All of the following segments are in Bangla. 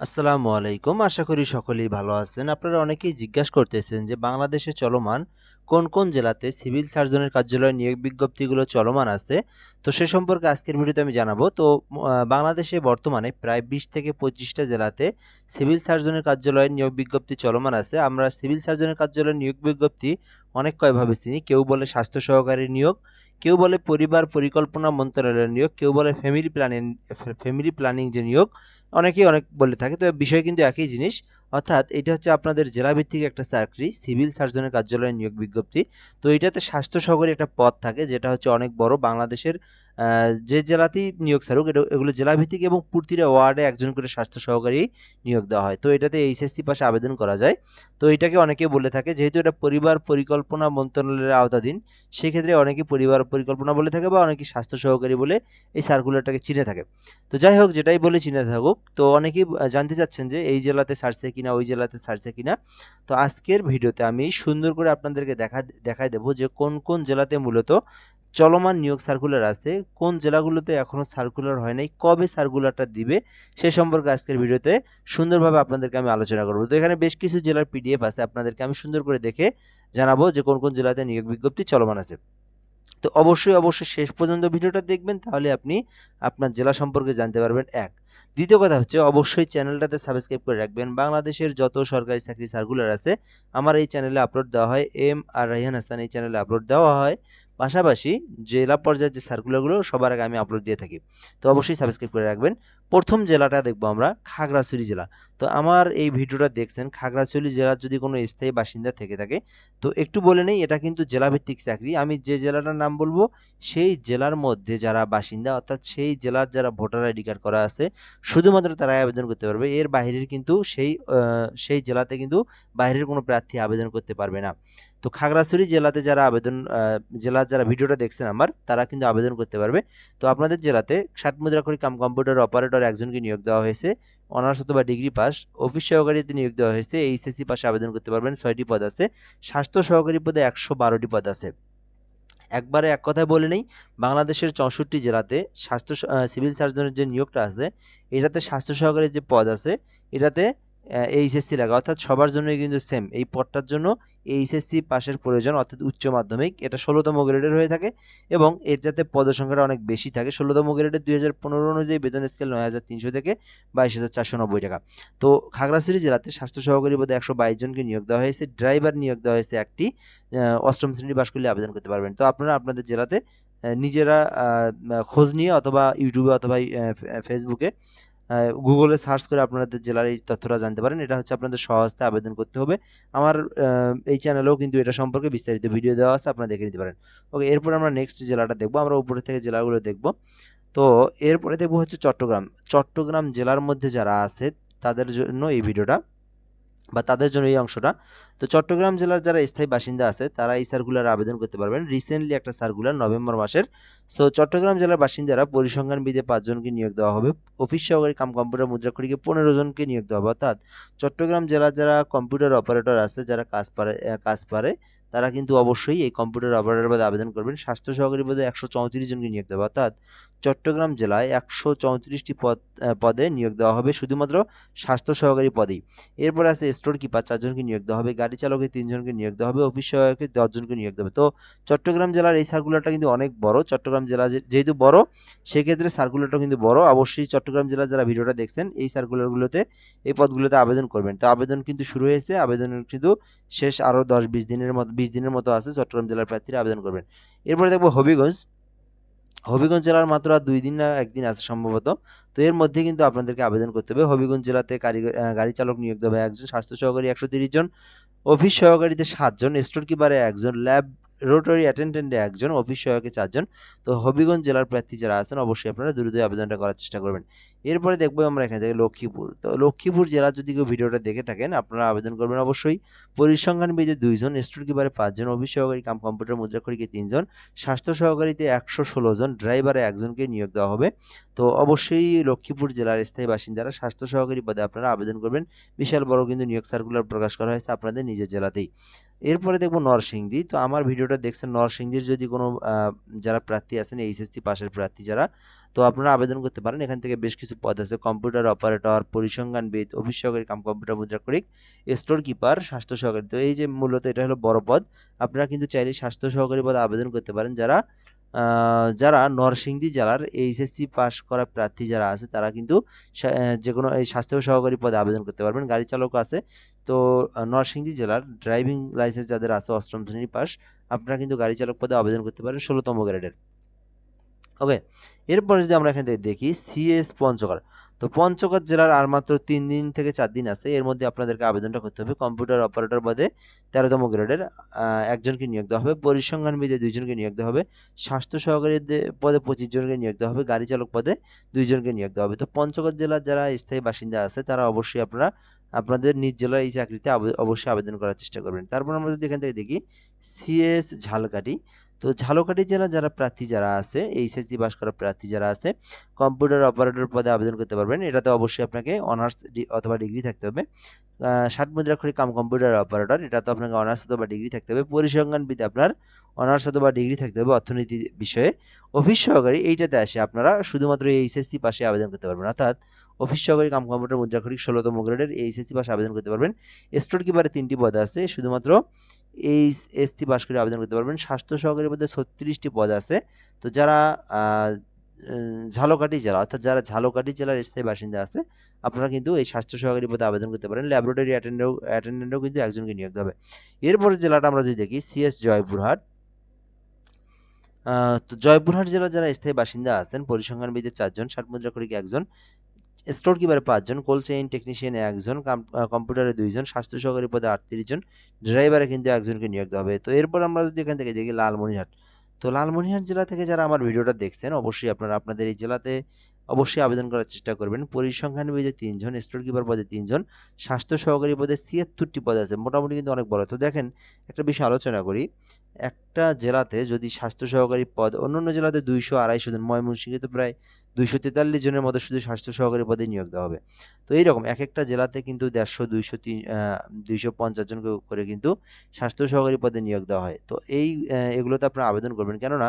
আসসালামু আলাইকুম। আশা করি সকলেই ভালো আছেন। আপনারা অনেকেই জিজ্ঞাসা করতেছেন যে, বাংলাদেশে চলমান কোন কোন জেলাতে সিভিল সার্জনের কার্যালয় নিয়োগ বিজ্ঞপ্তিগুলো চলমান আছে? তো সে সম্পর্কে আজকের ভিডিওতে আমি জানাব। তো বাংলাদেশে বর্তমানে প্রায় বিশ থেকে পঁচিশটা জেলাতে সিভিল সার্জনের কার্যালয়ের নিয়োগ বিজ্ঞপ্তি চলমান আছে। আমরা সিভিল সার্জনের কার্যালয়ের নিয়োগ বিজ্ঞপ্তি অনেক কয়ভাবে চিনি? কেউ বলে স্বাস্থ্য সহকারী নিয়োগ কেউ বলে পরিবার পরিকল্পনা মন্ত্রণালয়ের নিয়োগ, কেউ বলে ফ্যামিলি প্ল্যানিং ফ্যামিলি প্ল্যানিং যে নিয়োগ, অনেকেই অনেক বলে থাকে। তবে বিষয় কিন্তু একই জিনিস, অর্থাৎ এটা হচ্ছে আপনাদের জেলাভিত্তিক একটা চাকরি সিভিল সার্জনের কার্যালয়ের নিয়োগ বিজ্ঞপ্তি। তো এটাতে স্বাস্থ্য সহকারী একটা পদ থাকে, যেটা হচ্ছে অনেক বড় বাংলাদেশের যে জেলাতেই নিয়োগ ছাড়ুক, এটা, এগুলো জেলাভিত্তিক এবং প্রতিটা ওয়ার্ডে একজন করে স্বাস্থ্য সহকারী নিয়োগ দেওয়া হয়। তো এটাতে এইচএসসি পাশে আবেদন করা যায়। তো এটাকে অনেকে বলে থাকে, যেহেতু এটা পরিবার পরিকল্পনা মন্ত্রণালয়ের আওতাধীন, সেক্ষেত্রে অনেকে পরিবার পরিকল্পনা বলে থাকে বা অনেকে স্বাস্থ্য সহকারী বলে এই সার্কুলারটাকে চিনে থাকে। তো যাই হোক, যেটাই বলে চিনে থাকুক। তো অনেকেই জানতে চাচ্ছেন যে এই জেলাতে ছাড়ছে কিনা, ওই জেলাতে ছাড়ছে কিনা। তো আজকের ভিডিওতে আমি সুন্দর করে আপনাদেরকে দেখা দেখাই দেবো যে কোন কোন জেলাতে মূলত চলমান নিয়োগ সার্কুলার আছে। কোন জেলাগুলোতে এখনও সার্কুলার হয় নাই, কবে সার্কুলারটা দিবে, সে সম্পর্কে আজকের ভিডিওতে সুন্দরভাবে আপনাদেরকে আমি আলোচনা করব। তো এখানে বেশ কিছু জেলার পিডিএফ আছে, আপনাদেরকে আমি সুন্দর করে দেখে জানাব যে কোন কোন জেলাতে নিয়োগ বিজ্ঞপ্তি চলমান আছে। তো অবশ্যই অবশ্যই শেষ পর্যন্ত ভিডিওটা দেখবেন, তাহলে আপনি আপনার জেলা সম্পর্কে জানতে পারবেন, এক। দ্বিতীয় কথা হচ্ছে, অবশ্যই চ্যানেলটাতে সাবস্ক্রাইব করে রাখবেন। বাংলাদেশের যত সরকারি চাকরি সার্কুলার আছে, আমার এই চ্যানেলে আপলোড দেওয়া হয়, এম আর রাইহান হাসান এই চ্যানেলে আপলোড দেওয়া হয়। পাশাপাশি জেলা পর্যায়ের যে সার্কুলারগুলো সবার আগে আমি আপলোড দিয়ে থাকি। তো অবশ্যই সাবস্ক্রাইব করে রাখবেন। প্রথম জেলাটা দেখব আমরা, খাগড়াছড়ি জেলা। তো আমার এই ভিডিওটা দেখছেন, খাগড়াছড়ি জেলার যদি কোনো স্থায়ী বাসিন্দা থেকে থাকে, তো একটু বলে নেই, এটা কিন্তু জেলাভিত্তিক চাকরি। আমি যে জেলাটার নাম বলব, সেই জেলার মধ্যে যারা বাসিন্দা, অর্থাৎ সেই জেলার যারা ভোটার আইডি কার্ড করা আছে, শুধুমাত্র তারাই আবেদন করতে পারবে। এর বাইরের কিন্তু সেই সেই জেলাতে কিন্তু বাইরের কোনো প্রার্থী আবেদন করতে পারবে না। তো খাগড়াছড়ি জেলাতে যারা আবেদন জেলার যারা ভিডিওটা দেখছেন আমার, তারা কিন্তু আবেদন করতে পারবে। তো আপনাদের জেলাতে ষাট মুদ্রাক্ষরী কাম কম্পিউটার অপারেটর একজনকে নিয়োগ দেওয়া হয়েছে। অনার্স অথবা ডিগ্রি পাস, অফিস সহকারীতে নিয়োগ দেওয়া হয়েছে। এইচএসসি পাশে আবেদন করতে পারবেন। ছয়টি পদ আছে। স্বাস্থ্য সহকারী পদে একশো বারোটি পদ আছে। একবারে এক কথায় বলে নেই, বাংলাদেশের চৌষট্টি জেলাতে স্বাস্থ্য সিভিল সার্জনের যে নিয়োগটা আছে, এটাতে স্বাস্থ্য সহকারী যে পদ আছে, এটাতে এইচএসসি লাগে। অর্থাৎ সবার জন্যই কিন্তু সেম এই পদটার জন্য এইচএসসি পাশের প্রয়োজন, অর্থাৎ উচ্চ মাধ্যমিক। এটা ষোলোতম গ্রেডের হয়ে থাকে এবং এটাতে পদসংখ্যাটা অনেক বেশি থাকে। ষোলোতম গ্রেডের দুই হাজার পনেরো অনুযায়ী বেতন স্কেল নয় হাজার তিনশো থেকে বাইশ হাজার চারশো নব্বই টাকা। তো খাগড়াছড়ি জেলাতে স্বাস্থ্য সহকারী পদে একশো বাইশ জনকে নিয়োগ দেওয়া হয়েছে। ড্রাইভার নিয়োগ দেওয়া হয়েছে একটি। অষ্টম শ্রেণি পাশ করলে আবেদন করতে পারবেন। তো আপনারা আপনাদের জেলাতে নিজেরা খোঁজ নিয়ে অথবা ইউটিউবে অথবা ফেসবুকে গুগলে সার্চ করে আপনাদের জেলার এই তথ্যটা জানতে পারেন। এটা হচ্ছে আপনাদের সহজতে আবেদন করতে হবে। আমার এই চ্যানেলেও কিন্তু এটা সম্পর্কে বিস্তারিত ভিডিও দেওয়া আছে, আপনারা দেখে নিতে পারেন। ওকে এরপরে আমরা নেক্সট জেলাটা দেখব। আমরা উপরে থেকে জেলাগুলো দেখব। তো এরপরে দেখব হচ্ছে চট্টগ্রাম। চট্টগ্রাম জেলার মধ্যে যারা আছে, তাদের জন্য এই ভিডিওটা বা তাদের জন্য এই অংশটা। তো চট্টগ্রাম জেলার যারা স্থায়ী বাসিন্দা আছে, তারা এই সার্কুলার আবেদন করতে পারবেন। রিসেন্টলি একটা সার্কুলার নভেম্বর মাসের। সো চট্টগ্রাম জেলার বাসিন্দারা পরিসংখ্যান বিধে পাঁচজনকে নিয়োগ দেওয়া হবে। অফিস সহকারী কাম কম্পিউটার মুদ্রা মুদ্রাক্ষরীকে পনেরো জনকে নিয়োগ দেওয়া হবে। অর্থাৎ চট্টগ্রাম জেলার যারা কম্পিউটার অপারেটর আছে, যারা কাজ পারে কাজ পারে তারা কিন্তু অবশ্যই এই কম্পিউটার অপারেটর পদে আবেদন করবেন। স্বাস্থ্য সহকারী পদে একশো চৌত্রিশ জনকে নিয়োগ দেওয়া। অর্থাৎ চট্টগ্রাম জেলায় একশো চৌত্রিশটি পদ পদে নিয়োগ দেওয়া হবে শুধুমাত্র স্বাস্থ্য সহকারী পদেই। এরপর আছে স্টোর কিপার চারজনকে নিয়োগ দেওয়া হবে। গাড়ি চালকে তিনজনকে নিয়োগ দেওয়া হবে। অফিস সহায়কে দশজনকে নিয়োগ দেবে তো চট্টগ্রাম জেলার এই সার্কুলারটা কিন্তু অনেক বড়। চট্টগ্রাম জেলা যেহেতু বড়, সেক্ষেত্রে সার্কুলারটা কিন্তু বড়। অবশ্যই চট্টগ্রাম জেলার যারা ভিডিওটা দেখছেন, এই সার্কুলারগুলোতে এই পদগুলোতে আবেদন করবেন। তো আবেদন কিন্তু শুরু হয়েছে। আবেদনের কিন্তু শেষ আরও দশ বিশ দিনের মতো বিশ দিনের মতো আছে, চট্টগ্রাম জেলার প্রার্থীরা আবেদন করবেন। এরপরে দেখব হবিগঞ্জ। হবিগঞ্জ জেলার মাত্র আর দুই দিন না, একদিন আছে সম্ভবত। তো এর মধ্যে কিন্তু আপনাদেরকে আবেদন করতে হবে। হবিগঞ্জ জেলাতে গাড়ি চালক নিয়োগ হবে একজন, স্বাস্থ্য সহকারী একশো তিরিশ জন, অফিস সহকারীতে সাতজন স্টোর কিপারে একজন, ল্যাব, রোটারি অ্যাটেন্ডেন্টে একজন, অফিস সহায়কে চারজন। তো হবিগঞ্জ জেলার প্রার্থী যারা আছেন, অবশ্যই আপনারা দ্রুত আবেদনটা করার চেষ্টা করবেন। এরপরে দেখব আমরা এখান থেকে লক্ষ্মীপুর। তো লক্ষ্মীপুর জেলার যদি কেউ ভিডিওটা দেখে থাকেন, আপনারা আবেদন করবেন অবশ্যই। পরিসংখ্যান বিধি দুইজন স্টোর কিপারে পাঁচজন, অফিস সহকারী, কাম কম্পিউটার মুদ্রাক্ষরীকে তিনজন, স্বাস্থ্য সহকারীতে একশো ষোলো জন, ড্রাইভারে একজনকে নিয়োগ দেওয়া হবে। তো অবশ্যই লক্ষ্মীপুর জেলার স্থায়ী বাসিন্দারা স্বাস্থ্য সহকারী পদে আপনারা আবেদন করবেন। বিশাল বড় কিন্তু নিয়োগ সার্কুলার প্রকাশ করা হয়েছে আপনাদের নিজের জেলাতেই। এরপরে দেখব নরসিংদী। তো আমার ভিডিওটা দেখছেন নরসিংদীর যদি কোনো যারা প্রার্থী আছেন, এইচএসসি পাশের প্রার্থী যারা তো আপনারা আবেদন করতে পারেন। এখান থেকে বেশ কিছু পদ আছে। কম্পিউটার অপারেটর, পরিসংখ্যানবিদ অফিস সহকারী কাম কম্পিউটার মুদ্রাক্ষরিক স্টোর কিপার স্বাস্থ্য সহকারী। তো এই যে মূলত এটা হলো বড় পদ আপনারা কিন্তু চাইলে স্বাস্থ্য সহকারী পদে আবেদন করতে পারেন। যারা যারা নরসিংদী জেলার এইচএসসি পাস করা প্রার্থী যারা আছে, তারা কিন্তু যে কোনো এই স্বাস্থ্য সহকারী পদে আবেদন করতে পারবেন। গাড়ি চালক আছে। তো নরসিংদী জেলার ড্রাইভিং লাইসেন্স যাদের আছে, অষ্টম শ্রেণি পাস আপনারা কিন্তু গাড়ি চালক পদে আবেদন করতে পারেন ষোলোতম গ্রেডের। ওকে এরপরে যদি আমরা এখান থেকে দেখি সিএস পঞ্চগড়। তো পঞ্চগড় জেলার আর মাত্র তিন দিন থেকে চার দিন আছে। এর মধ্যে আপনাদেরকে আবেদনটা করতে হবে। কম্পিউটার অপারেটর পদে তেরোতম গ্রেডের একজনকে নিয়োগ দেওয়া হবে। পরিসংখ্যানবিদে দুইজনকে নিয়োগ দেওয়া হবে। স্বাস্থ্য সহকারী পদে পঁচিশ জনকে নিয়োগ দেওয়া হবে। গাড়ি চালক পদে দুইজনকে নিয়োগ দেওয়া হবে। তো পঞ্চগড় জেলার যারা স্থায়ী বাসিন্দা আছে, তারা অবশ্যই আপনারা আপনাদের নিজ জেলার এই চাকরিতে অবশ্যই আবেদন করার চেষ্টা করবেন। তারপর আমরা যদি এখান থেকে দেখি সিএস ঝালকাঠি। তো ঝালকাঠি জেলা যারা প্রার্থী যারা আছে এইচএসসি পাস করা প্রার্থী যারা আছে, কম্পিউটার অপারেটর পদে আবেদন করতে পারবেন। এটাতে অবশ্যই আপনাকে অনার্স অথবা ডিগ্রি থাকতে হবে। ষাট মুদ্রাক্ষরিক কাম কম্পিউটার অপারেটর, এটা তো আপনাকে অনার্স অথবা ডিগ্রি থাকতে হবে। পরিসংখ্যানবিদ আপনার অনার্স অথবা ডিগ্রি থাকতে হবে অর্থনীতি বিষয়ে। অফিস সহকারী এইটাতে আসে, আপনারা শুধুমাত্র এইচএসসি পাশে আবেদন করতে পারবেন। অর্থাৎ অফিস সহকারী কাম কম্পিউটার মুদ্রাক্ষরিক ষোলোতম গ্রেডের এইচএসসি পাশে আবেদন করতে পারবেন। স্টোর কিপারে তিনটি পদ আছে, শুধুমাত্র এইচ এসসি পাস করে আবেদন করতে পারবেন। স্বাস্থ্য সহকারী পদে ছত্রিশটি পদ আছে। তো যারা ঝালকাঠি জেলা, অর্থাৎ যারা ঝালকাঠি জেলার স্থায়ী বাসিন্দা আছে, আপনারা কিন্তু এই স্বাস্থ্য সহকারী পদে আবেদন করতে পারেন। ল্যাবরেটরি অ্যাটেন্ডেন্টও অ্যাটেন্ডেন্টও কিন্তু একজনকে নিয়োগ হবে এরপরে জেলাটা আমরা যদি দেখি, সিএস জয়পুরহাট। তো জয়পুরহাট জেলার যারা স্থায়ী বাসিন্দা আছেন পরিসংখ্যানবিদের চারজন ষাট মুদ্রা করিকে একজন। স্টোর কিপারে পাঁচজন কোল্ড চেইন টেকনিশিয়ান একজন কম্পিউটারে দুইজন, স্বাস্থ্য সহকারী পদে আটত্রিশ জন ড্রাইভারে কিন্তু একজনকে নিয়োগ দেওয়া হবে। তো এরপর আমরা যদি এখান থেকে দেখি লালমনিরহাট। তো লালমনিরহাট জেলা থেকে যারা আমার ভিডিওটা দেখছেন, অবশ্যই আপনারা আপনাদের এই জেলাতে অবশ্যই আবেদন করার চেষ্টা করবেন। পরিসংখ্যান বিধে তিনজন স্টোর কিপার পদে তিনজন, স্বাস্থ্য সহকারী পদে ছিয়াত্তরটি পদ আছে, মোটামুটি কিন্তু অনেক বড়। তো দেখেন, একটা বিষয় আলোচনা করি। একটা জেলাতে যদি স্বাস্থ্য সহকারী পদ অন্য অন্য জেলাতে দুইশো আড়াইশো জন, ময়মনসিংহে তো প্রায় দুইশো তেতাল্লিশ জনের মতো শুধু স্বাস্থ্য সহকারী পদে নিয়োগ দেওয়া হবে। তো এইরকম এক একটা জেলাতে কিন্তু দেড়শো, দুইশো তিন দুইশো পঞ্চাশ জন করে কিন্তু স্বাস্থ্য সহকারী পদে নিয়োগ দেওয়া হয়। তো এই এগুলোতে আপনারা আবেদন করবেন। কেননা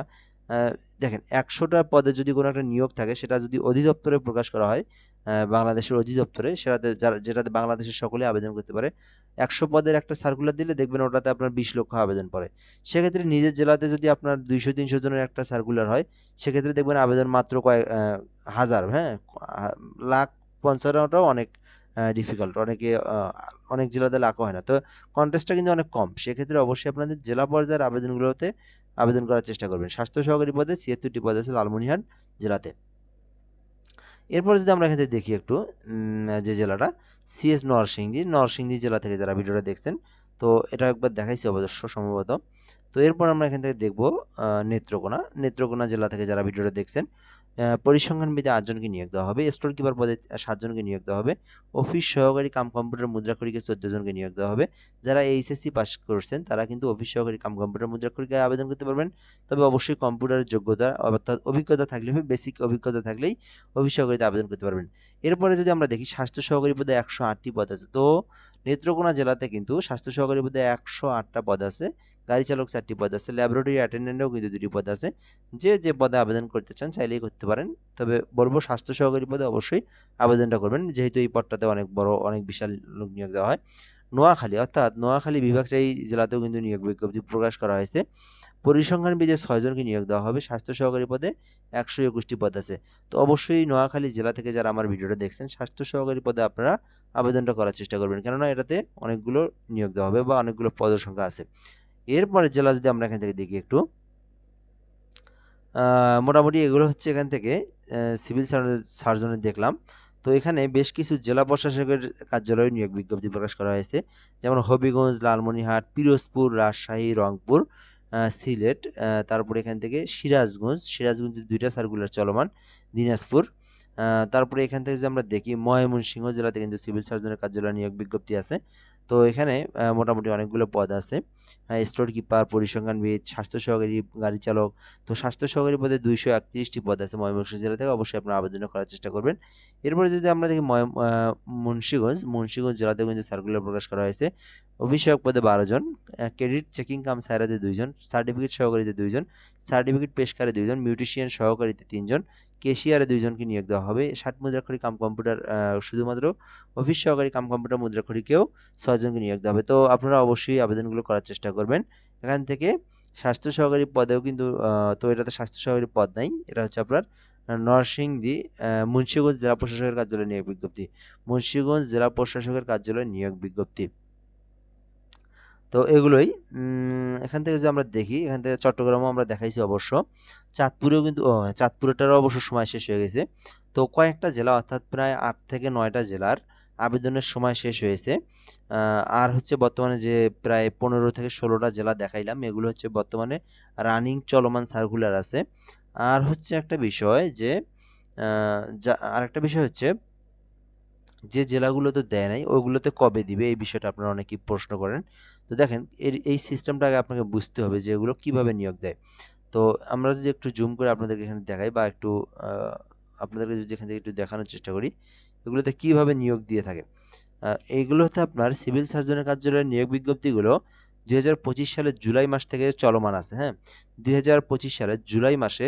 দেখেন, একশোটা পদে যদি কোনো একটা নিয়োগ থাকে, সেটা যদি অধিদপ্তরে প্রকাশ করা হয় বাংলাদেশের অধিদপ্তরে, সেটাতে যারা, যেটাতে বাংলাদেশের সকলে আবেদন করতে পারে একশো পদের একটা সার্কুলার দিলে দেখবেন ওটাতে আপনার বিশ লক্ষ আবেদন পড়ে। সেক্ষেত্রে নিজের জেলাতে যদি আপনার দুইশো, তিনশো জনের একটা সার্কুলার হয়, সেক্ষেত্রে দেখবেন আবেদন মাত্র কয়েক হাজার হ্যাঁ? লাখ পঞ্চান্নটাও অনেক ডিফিকাল্ট অনেকে অনেক জেলাতে লাখও হয় না। তো কন্টেস্টটা কিন্তু অনেক কম। সেক্ষেত্রে অবশ্যই আপনাদের জেলা পর্যায়ের আবেদনগুলোতে আবেদন করার চেষ্টা করবেন। স্বাস্থ্য সহকারী পদে ছিয়াত্তরটি পদ আছে লালমনিরহাট জেলাতে। এরপর যদি আমরা এখান থেকে দেখি একটু যে জেলাটা সিএস নরসিংদী নরসিংদী জেলা থেকে যারা ভিডিওটা দেখছেন, তো এটা একবার দেখাইছি অবশ্য সম্ভবত। তো এরপর আমরা এখান থেকে দেখব নেত্রকোনা। নেত্রকোনা জেলা থেকে যারা ভিডিওটা দেখছেন পরিসংখ্যানবিদে আটজনকে নিয়োগ দেওয়া হবে স্টোর কিপার পদে সাতজনকে নিয়োগ দেওয়া হবে অফিস সহকারী কাম কম্পিউটার মুদ্রাক্ষরিকে চোদ্দ জনকে নিয়োগ দেওয়া হবে। যারা এইচএসসি পাস করছেন, তারা কিন্তু অফিস সহকারী কাম কম্পিউটার মুদ্রা মুদ্রাক্ষরিকে আবেদন করতে পারবেন। তবে অবশ্যই কম্পিউটারের যোগ্যতা অর্থাৎ অভিজ্ঞতা থাকলে হবে বেসিক অভিজ্ঞতা থাকলেই অফিস সহকারীতে আবেদন করতে পারবেন। এরপরে যদি আমরা দেখি, স্বাস্থ্য সহকারী পদে একশো আটটি পদ আছে। তো নেত্রকোনা জেলাতে কিন্তু স্বাস্থ্য সহকারী পদে একশো আটটা পদ আছে, গাড়ি চালক চারটি পদ আছে ল্যাবরেটরি অ্যাটেন্ডেন্টও কিন্তু দুটি পদ আছে। যে যে পদে আবেদন করতে চান চাইলেই করতে পারেন, তবে বলব স্বাস্থ্য সহকারী পদে অবশ্যই আবেদনটা করবেন। যেহেতু এই পদটাতে অনেক বড়, অনেক বিশাল লোক নিয়োগ দেওয়া হয়। নোয়াখালী, অর্থাৎ নোয়াখালী বিভাগ চাই জেলাতেও কিন্তু নিয়োগ বিজ্ঞপ্তি প্রকাশ করা হয়েছে। পরিসংখ্যান বিধে ছয়জনকে নিয়োগ দেওয়া হবে। স্বাস্থ্য সহকারী পদে একশো একুশটি পদ আছে। তো অবশ্যই নোয়াখালী জেলা থেকে যারা আমার ভিডিওটা দেখছেন, স্বাস্থ্য সহকারী পদে আপনারা আবেদনটা করার চেষ্টা করবেন। কেননা এটাতে অনেকগুলো নিয়োগ দেওয়া হবে বা অনেকগুলো পদের সংখ্যা আছে। এরপরে জেলা যদি আমরা এখান থেকে দেখি একটু মোটামুটি এগুলো হচ্ছে এখান থেকে সিভিল সার্জনের দেখলাম। তো এখানে বেশ কিছু জেলা প্রশাসকের কার্যালয়ে নিয়োগ বিজ্ঞপ্তি প্রকাশ করা হয়েছে। যেমন হবিগঞ্জ লালমনিহাট পিরোজপুর, রাজশাহী, রংপুর। সিলেট তারপরে এখান থেকে সিরাজগঞ্জ। সিরাজগঞ্জের দুইটা সার্কুলার চলমান, দিনাজপুর। তারপরে এখান থেকে যদি আমরা দেখি, ময়মনসিংহ জেলাতে কিন্তু সিভিল সার্জনের কার্যালয় নিয়োগ বিজ্ঞপ্তি আছে। তো এখানে মোটামুটি অনেকগুলো পদ আছে। স্টোর কিপার, পরিসংখ্যানবিদ, স্বাস্থ্য সহকারী গাড়ি চালক। তো স্বাস্থ্য সহকারী পদে দুইশো একত্রিশটি পদ আছে ময়মনসিংহ জেলা থেকে, অবশ্যই আপনারা আবেদন করার চেষ্টা করবেন। এরপরে যদি আমরা দেখি মুন্সীগঞ্জ মুন্সীগঞ্জ জেলাতেও কিন্তু সার্কুলার প্রকাশ করা হয়েছে। অভিষেক পদে বারো জন ক্রেডিট চেকিং কাম সাইরাতে দুইজন সার্টিফিকেট সহকারীতে দুইজন সার্টিফিকেট পেশকারে দুইজন মিউটিশিয়ান সহকারীতে তিনজন কেশিয়ারে দুইজনকে নিয়োগ দেওয়া হবে। ষাট মুদ্রাক্ষরী কাম কম্পিউটার শুধুমাত্র অফিস সহকারী কাম কম্পিউটার মুদ্রাক্ষরীকেও ছয়জনকে নিয়োগ দেওয়া হবে। তো আপনারা অবশ্যই আবেদনগুলো করার চেষ্টা করবেন। এখান থেকে স্বাস্থ্য সহকারী পদেও কিন্তু তো এটাতে স্বাস্থ্য সহকারী পদ নাই। এটা হচ্ছে আপনার নরসিংদী মুন্সিগঞ্জ জেলা প্রশাসকের কার্যালয় নিয়োগ বিজ্ঞপ্তি। মুন্সিগঞ্জ জেলা প্রশাসকের কার্যালয় নিয়োগ বিজ্ঞপ্তি। তো এগুলোই এখান থেকে যে আমরা দেখি এখান থেকে চট্টগ্রামও আমরা দেখাইছি অবশ্য। চাঁদপুরেও কিন্তু ও, চাঁদপুরেরটারও অবশ্য সময় শেষ হয়ে গেছে। তো কয়েকটা জেলা অর্থাৎ প্রায় আট থেকে নয়টা জেলার আবেদনের সময় শেষ হয়েছে। আর হচ্ছে বর্তমানে যে প্রায় পনেরো থেকে ষোলোটা জেলা দেখাইলাম এগুলো হচ্ছে বর্তমানে রানিং চলমান সার্কুলার আছে। আর হচ্ছে একটা বিষয় যে আহ, যা আর একটা বিষয় হচ্ছে যে জেলাগুলোতে দেয় নাই ওইগুলোতে কবে দিবে? এই বিষয়টা আপনারা অনেকেই প্রশ্ন করেন। তো দেখেন, এর, এই সিস্টেমটাকে আপনাকে বুঝতে হবে যে এগুলো কীভাবে নিয়োগ দেয়। তো আমরা যদি একটু জুম করে আপনাদেরকে এখানে দেখাই বা একটু আপনাদেরকে যদি এখান থেকে একটু দেখানোর চেষ্টা করি, এগুলোতে কীভাবে নিয়োগ দিয়ে থাকে? এইগুলো হচ্ছে আপনার সিভিল সার্জনের কার্যালয়ের নিয়োগ বিজ্ঞপ্তিগুলো দুই হাজার পঁচিশ সালের জুলাই মাস থেকে চলমান আছে হ্যাঁ? দুই হাজার পঁচিশ সালের জুলাই মাসে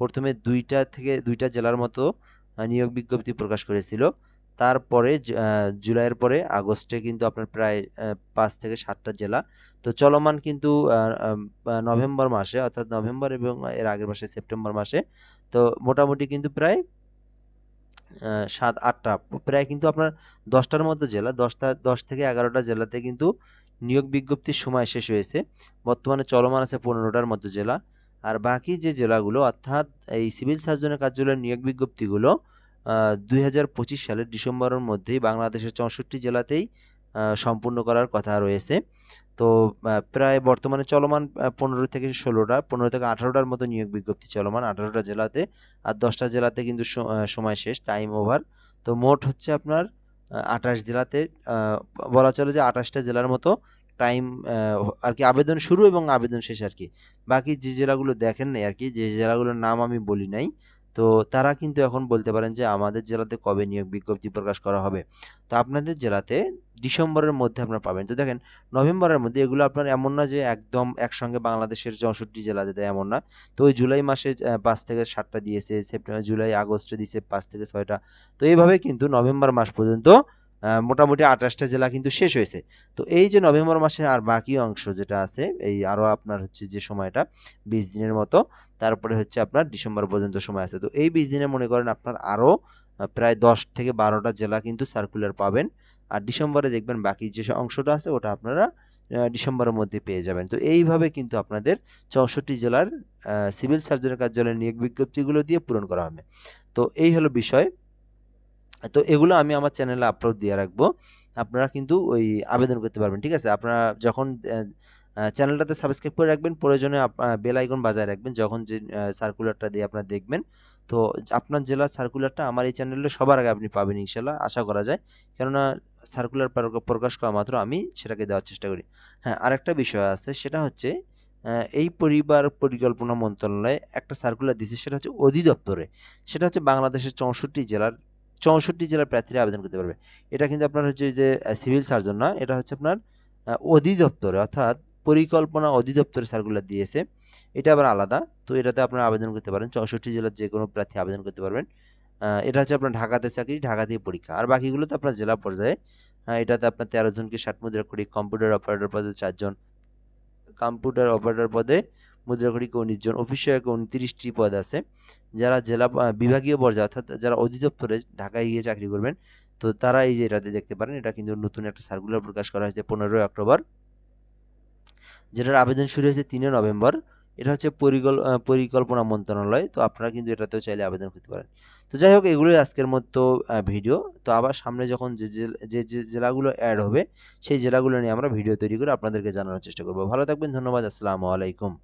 প্রথমে দুইটা থেকে দুইটা জেলার মতো নিয়োগ বিজ্ঞপ্তি প্রকাশ করেছিল। তারপরে জুলাইয়ের পরে আগস্টে কিন্তু আপনার প্রায় পাঁচ থেকে সাতটা জেলা। তো চলমান কিন্তু নভেম্বর মাসে, অর্থাৎ নভেম্বর এবং এর আগের মাসে সেপ্টেম্বর মাসে। তো মোটামুটি কিন্তু প্রায় সাত, আটটা, প্রায় কিন্তু আপনার দশটার মতো জেলা, দশটা, দশ থেকে এগারোটা জেলাতে কিন্তু নিয়োগ বিজ্ঞপ্তির সময় শেষ হয়েছে। বর্তমানে চলমান আছে পনেরোটার মতো জেলা। আর বাকি যে জেলাগুলো, অর্থাৎ এই সিভিল সার্জনের কার্যালয়ের নিয়োগ বিজ্ঞপ্তিগুলো দুই হাজার পঁচিশ সালের ডিসেম্বরের মধ্যেই বাংলাদেশের চৌষট্টি জেলাতেই সম্পূর্ণ করার কথা রয়েছে। তো প্রায় বর্তমানে চলমান পনেরো থেকে ষোলোটা, পনেরো থেকে আঠারোটার মতো নিয়োগ বিজ্ঞপ্তি চলমান। আঠারোটা জেলাতে আর দশটা জেলাতে কিন্তু সময় শেষ টাইম ওভার তো মোট হচ্ছে আপনার আঠাশ জেলাতে বলা চলে যে আঠাশটা জেলার মতো টাইম আর কি আবেদন শুরু এবং আবেদন শেষ আর কি। বাকি যে জেলাগুলো দেখেন নাই আর কি, যে জেলাগুলোর নাম আমি বলি নাই তো তারা কিন্তু এখন বলতে পারেন যে আমাদের জেলাতে কবে নিয়োগ বিজ্ঞপ্তি প্রকাশ করা হবে? তো আপনাদের জেলাতে ডিসেম্বরের মধ্যে আপনারা পাবেন। তো দেখেন, নভেম্বরের মধ্যে এগুলো আপনার এমন না যে একদম একসঙ্গে বাংলাদেশের চৌষট্টি জেলাতে যেতে এমন না। তো ওই জুলাই মাসে পাঁচ থেকে সাতটা দিয়েছে, সেপ্টেম্বর, জুলাই, আগস্টে দিয়েছে পাঁচ থেকে ছয়টা। তো এইভাবে কিন্তু নভেম্বর মাস পর্যন্ত মোটামুটি আঠাশটা জেলা কিন্তু শেষ হয়েছে। তো এই যে নভেম্বর মাসের আর বাকি অংশ যেটা আছে, এই আরও আপনার হচ্ছে যে সময়টা, বিশ দিনের মতো, তারপরে হচ্ছে আপনার ডিসেম্বর পর্যন্ত সময় আছে। তো এই বিশ দিনে মনে করেন আপনার আরও প্রায় দশ থেকে বারোটা জেলা কিন্তু সার্কুলার পাবেন। আর ডিসেম্বরে দেখবেন বাকি যে অংশটা আছে, ওটা আপনারা ডিসেম্বরের মধ্যে পেয়ে যাবেন। তো এইভাবে কিন্তু আপনাদের চৌষট্টি জেলার সিভিল সার্জনের কার্যালয়ের নিয়োগ বিজ্ঞপ্তিগুলো দিয়ে পূরণ করা হবে। তো এই হলো বিষয়। তো এগুলো আমি আমার চ্যানেলে আপলোড দিয়ে রাখব। আপনারা কিন্তু ওই আবেদন করতে পারবেন, ঠিক আছে? আপনারা যখন চ্যানেলটাতে সাবস্ক্রাইব করে রাখবেন, প্রয়োজনে বেল আইকন বাজায় রাখবেন, যখন যে সার্কুলারটা দিয়ে আপনারা দেখবেন। তো আপনার জেলার সার্কুলারটা আমার এই চ্যানেলে সবার আগে আপনি পাবেন ইনশাল্লাহ আশা করা যায়। কেননা সার্কুলার প্রকাশ করা মাত্র আমি সেটাকে দেওয়ার চেষ্টা করি। হ্যাঁ আরেকটা বিষয় আছে, সেটা হচ্ছে এই পরিবার পরিকল্পনা মন্ত্রণালয়ে একটা সার্কুলার দিয়েছে, সেটা হচ্ছে অধিদপ্তরে। সেটা হচ্ছে বাংলাদেশের চৌষট্টি জেলার চৌষট্টি জেলার প্রার্থীরা আবেদন করতে পারবে। এটা কিন্তু আপনার হচ্ছে যে সিভিল সার্জন না এটা হচ্ছে আপনার অধিদপ্তরে, অর্থাৎ পরিকল্পনা অধিদপ্তরে সার্কুলার দিয়েছে। এটা আবার আলাদা, তো এটাতে আপনারা আবেদন করতে পারেন। চৌষট্টি জেলার যে কোনো প্রার্থী আবেদন করতে পারবেন। এটা হচ্ছে আপনার ঢাকাতে চাকরি, ঢাকা ঢাকাতেই পরীক্ষা। আর বাকিগুলো তো আপনার জেলা পর্যায়ে। এটাতে আপনার তেরো জনকে ষাট মুদ্রা করি কম্পিউটার অপারেটর পদে চারজন কম্পিউটার অপারেটর পদে মুদ্রাকরিকে উনিশ জন অফিসিয়ালকে উনত্রিশটি পদ আছে। যারা জেলা বিভাগীয় পর্যায়ে, অর্থাৎ যারা অধিদপ্তরে ঢাকায় গিয়ে চাকরি করবেন, তো তারা এই যে এটাতে দেখতে পারেন, এটা কিন্তু নতুন একটা সার্কুলার প্রকাশ করা হয়েছে পনেরোই অক্টোবর। যেটার আবেদন শুরু হয়েছে তিনে নভেম্বর। এটা হচ্ছে পরিকল পরিকল্পনা মন্ত্রণালয়, তো আপনারা কিন্তু এটাতেও চাইলে আবেদন করতে পারেন। তো যাই হোক, এগুলোই আজকের মতো ভিডিও। তো আবার সামনে যখন যে- যে যে জেলাগুলো অ্যাড হবে, সেই জেলাগুলো নিয়ে আমরা ভিডিও তৈরি করে আপনাদেরকে জানানোর চেষ্টা করব। ভালো থাকবেন, ধন্যবাদ, আসসালামু আলাইকুম।